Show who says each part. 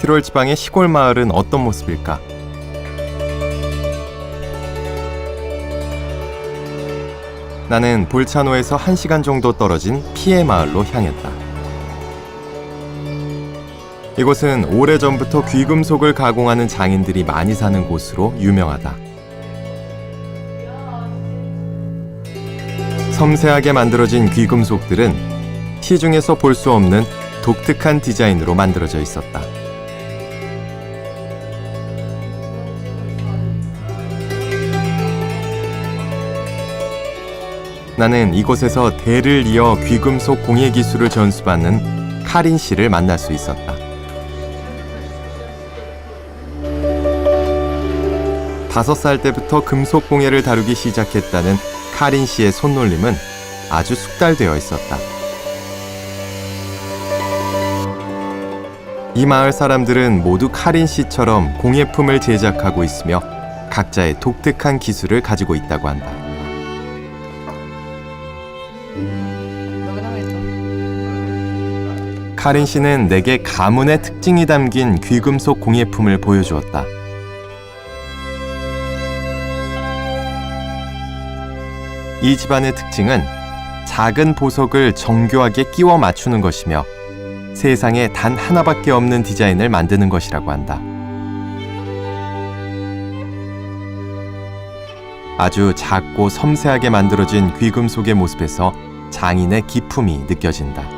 Speaker 1: 티롤 지방의 시골 마을은 어떤 모습일까? 나는 볼차노에서 1시간 정도 떨어진 피에 마을로 향했다. 이곳은 오래전부터 귀금속을 가공하는 장인들이 많이 사는 곳으로 유명하다. 섬세하게 만들어진 귀금속들은 시중에서 볼 수 없는 독특한 디자인으로 만들어져 있었다. 나는 이곳에서 대를 이어 귀금속 공예 기술을 전수받는 카린 씨를 만날 수 있었다. 다섯 살 때부터 금속 공예를 다루기 시작했다는 카린 씨의 손놀림은 아주 숙달되어 있었다. 이 마을 사람들은 모두 카린 씨처럼 공예품을 제작하고 있으며 각자의 독특한 기술을 가지고 있다고 한다. 카린 씨는 내게 가문의 특징이 담긴 귀금속 공예품을 보여주었다. 이 집안의 특징은 작은 보석을 정교하게 끼워 맞추는 것이며 세상에 단 하나밖에 없는 디자인을 만드는 것이라고 한다. 아주 작고 섬세하게 만들어진 귀금속의 모습에서 장인의 기품이 느껴진다.